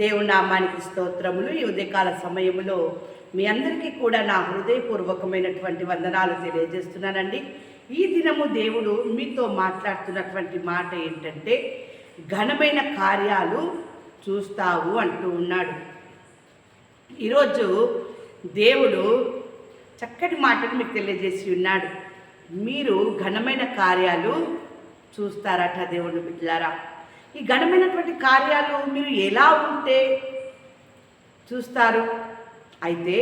దేవుని నామానికి స్తోత్రములు. ఈ ఉదయకాల సమయంలో మీ అందరికీ కూడా నా హృదయపూర్వకమైనటువంటి వందనాలు తెలియజేస్తున్నానండి. ఈ దినము దేవుడు మీతో మాట్లాడుతున్నటువంటి మాట ఏంటంటే ఘనమైన కార్యాలు చూస్తావు అంటూ ఉన్నాడు. ఈరోజు దేవుడు చక్కటి మాటను మీకు తెలియజేసి ఉన్నాడు. మీరు ఘనమైన కార్యాలు చూస్తారట దేవుడు బిడ్డలారా. ఈ ఘనమైనటువంటి కార్యాలు మీరు ఎలా ఉంటే చూస్తారు? అయితే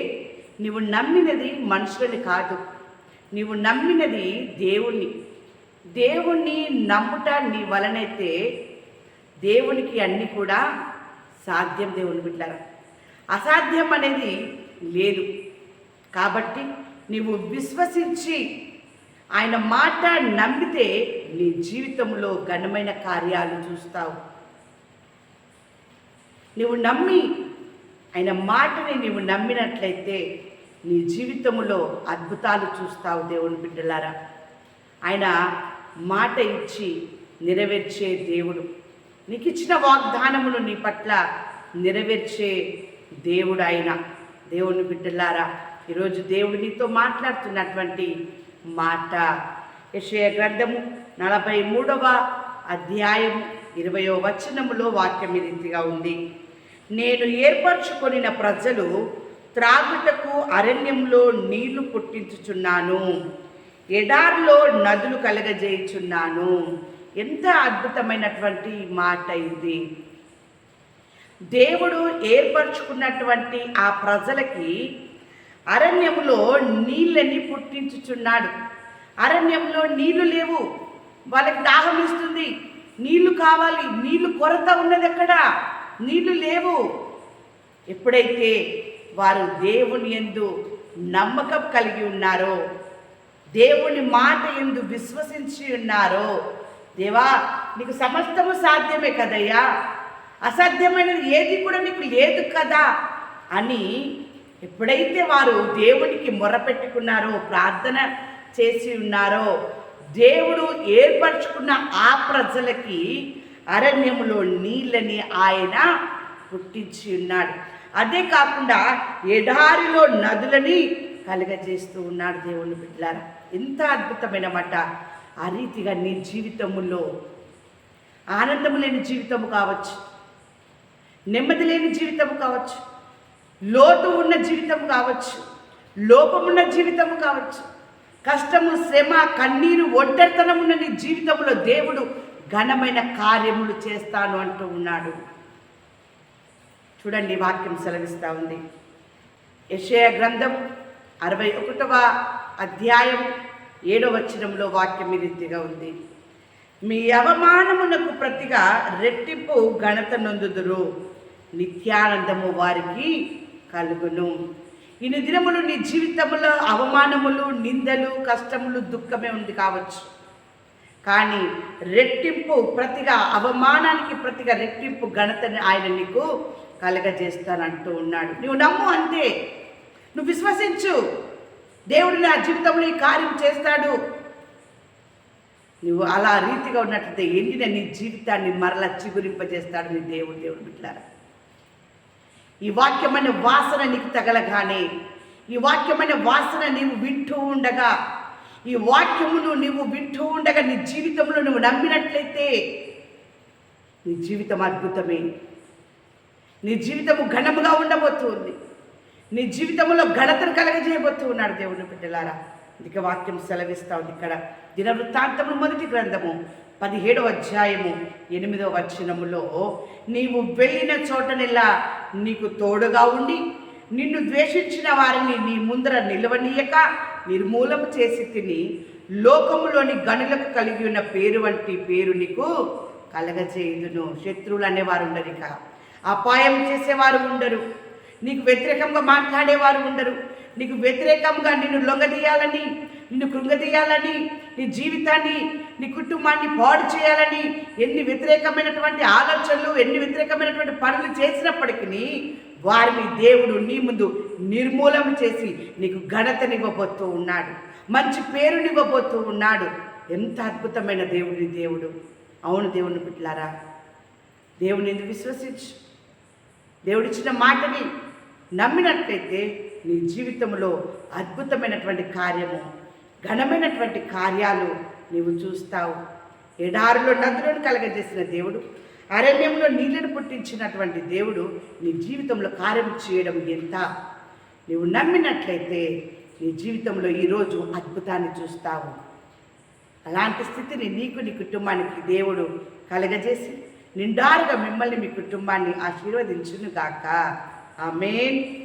నీవు నమ్మినది మనుషులని కాదు. నీవు నమ్మినది దేవుణ్ణి. దేవుణ్ణి నమ్ముట నీ వలనైతే దేవునికి అన్నీ కూడా సాధ్యం దేవుని బిడ్డారా? అసాధ్యం అనేది లేదు. కాబట్టి నీవు విశ్వసించి ఆయన మాట నమ్మితే నీ జీవితంలో ఘనమైన కార్యాలు చూస్తావు. నువ్వు నమ్మి ఆయన మాటని నీవు నమ్మినట్లయితే నీ జీవితంలో అద్భుతాలు చూస్తావు దేవుని బిడ్డలారా. ఆయన మాట ఇచ్చి నెరవేర్చే దేవుడు. నీకు ఇచ్చిన వాగ్దానమును నీ పట్ల నెరవేర్చే దేవుడు ఆయన. దేవుని బిడ్డలారా ఈరోజు దేవుడు నీతో మాట్లాడుతున్నటువంటి మాట యెషయా గ్రంథము నలభై మూడవ అధ్యాయం ఇరవయో వచనములో వాక్యం రీతిగా ఉంది. నేను ఏర్పరచుకొనిన ప్రజలు త్రాగుటకు అరణ్యంలో నీళ్ళు పుట్టించుచున్నాను. ఎడార్లో నదులు కలగజేయుచున్నాను. ఎంత అద్భుతమైనటువంటి మాట ఇది. దేవుడు ఏర్పరచుకున్నటువంటి ఆ ప్రజలకి అరణ్యములో నీళ్ళని పుట్టించుచున్నాడు. అరణ్యంలో నీళ్ళు లేవు. వాళ్ళకి దాహం ఇస్తుంది. నీళ్ళు కావాలి. నీళ్ళు కొరత ఉన్నది ఎక్కడ? నీళ్ళు లేవు. ఎప్పుడైతే వారు దేవుని ఎందు నమ్మకం కలిగి ఉన్నారో దేవుని మాట ఎందు విశ్వసించి ఉన్నారో దేవా నీకు సమస్తము సాధ్యమే కదయ్యా. అసాధ్యమైనది ఏది కూడా నీకు లేదు కదా అని ఎప్పుడైతే వారు దేవునికి మొరపెట్టుకున్నారో ప్రార్థన చేసి ఉన్నారో దేవుడు ఏర్పరచుకున్న ఆ ప్రజలకి అరణ్యములో నీళ్ళని ఆయన పుట్టించి ఉన్నాడు. అదే కాకుండా ఎడారిలో నదులని కలుగజేస్తూ ఉన్నాడు దేవుని బిడ్డలారా. ఎంత అద్భుతమైన మాట. ఆ రీతిగా నీ జీవితములో ఆనందము లేని జీవితము కావచ్చు నెమ్మది లేని జీవితము కావచ్చు లోటు ఉన్న జీవితం కావచ్చు లోపమున్న జీవితం కావచ్చు కష్టము శ్రమ కన్నీరు ఒంటరితనం ఉన్న నీ జీవితంలో దేవుడు ఘనమైన కార్యములు చేస్తాను అంటూ ఉన్నాడు. చూడండి వాక్యం సెలవిస్తూ ఉంది. యషయ గ్రంథం అరవై ఒకటవ అధ్యాయం ఏడవ వచనంలో వాక్యం ఈ రీతిగా ఉంది. మీ అవమానమునకు ప్రతిగా రెట్టింపు ఘనత నొందుదురు. నిత్యానందము వారికి కలుగును. ఇన్ని దినములు నీ జీవితంలో అవమానములు నిందలు కష్టములు దుఃఖమే ఉంది కావచ్చు. కానీ రెట్టింపు ప్రతిగా అవమానానికి ప్రతిగా రెట్టింపు ఘనతని ఆయన నీకు కలగజేస్తానంటూ ఉన్నాడు. నువ్వు నమ్ము అంతే. నువ్వు విశ్వసించు. దేవుడు నా జీవితంలో ఈ కార్యం చేస్తాడు. నువ్వు అలా రీతిగా ఉన్నట్లయితే ఎండిన నీ జీవితాన్ని మరలా చిగురింపజేస్తాడు నీ దేవుడు దేవుడు బిడ్డారా ఈ వాక్యమైన వాసన నీకు తగలగానే. ఈ వాక్యమైన వాసన నీవు వింటూ ఉండగా ఈ వాక్యమును నీవు వింటూ ఉండగా నీ జీవితంలో నువ్వు నమ్మినట్లయితే నీ జీవితం అద్భుతమే. నీ జీవితము ఘనముగా ఉండబోతుంది. నీ జీవితంలో ఘనతను కలగజేయబోతూ ఉన్నాడు దేవుని బిడ్డలారా. ఇక వాక్యం సెలవిస్తా ఉంది ఇక్కడ. దినవృత్తాంతము మొదటి గ్రంథము. పదిహేడవ అధ్యాయము ఎనిమిదవ వచనములో నీవు వెళ్ళిన చోటనెల్లా నీకు తోడుగా ఉండి నిన్ను ద్వేషించిన వారిని నీ ముందర నిలవనీయక నిర్మూలము చేసి తిని లోకములోని గనులకు కలిగి ఉన్న పేరు వంటి పేరు నీకు కలగజేయుదును. శత్రువులు అనేవారు ఉండరు ఇక. అపాయం చేసేవారు ఉండరు. నీకు వ్యతిరేకంగా మాట్లాడేవారు ఉండరు. నీకు వ్యతిరేకంగా నిన్ను లొంగదీయాలని నిన్ను కృంగదీయాలని నీ జీవితాన్ని నీ కుటుంబాన్ని పాడు చేయాలని ఎన్ని వ్యతిరేకమైనటువంటి ఆలోచనలు ఎన్ని వ్యతిరేకమైనటువంటి పనులు చేసినప్పటికీ వారిని దేవుడు నీ ముందు నిర్మూలన చేసి నీకు ఘనతనివ్వబోతూ ఉన్నాడు. మంచి పేరునివ్వబోతూ ఉన్నాడు. ఎంత అద్భుతమైన దేవుడి దేవుడు. అవును దేవుని బిడ్డలారా దేవుని ఎందుకు విశ్వసించు? దేవుడిచ్చిన మాటని నమ్మినట్లయితే నీ జీవితంలో అద్భుతమైనటువంటి కార్యము ఘనమైనటువంటి కార్యాలు నీవు చూస్తావు. ఎడారిలో నదులను కలగజేసిన దేవుడు అరణ్యంలో నీళ్ళను పుట్టించినటువంటి దేవుడు నీ జీవితంలో కార్యం చేయడం ఎంత? నీవు నమ్మినట్లయితే నీ జీవితంలో ఈరోజు అద్భుతాన్ని చూస్తావు. అలాంటి స్థితిని నీకు నీ కుటుంబానికి దేవుడు కలగజేసి నిండారుగా మిమ్మల్ని మీ కుటుంబాన్ని ఆశీర్వదించును గాక ఆమెన్.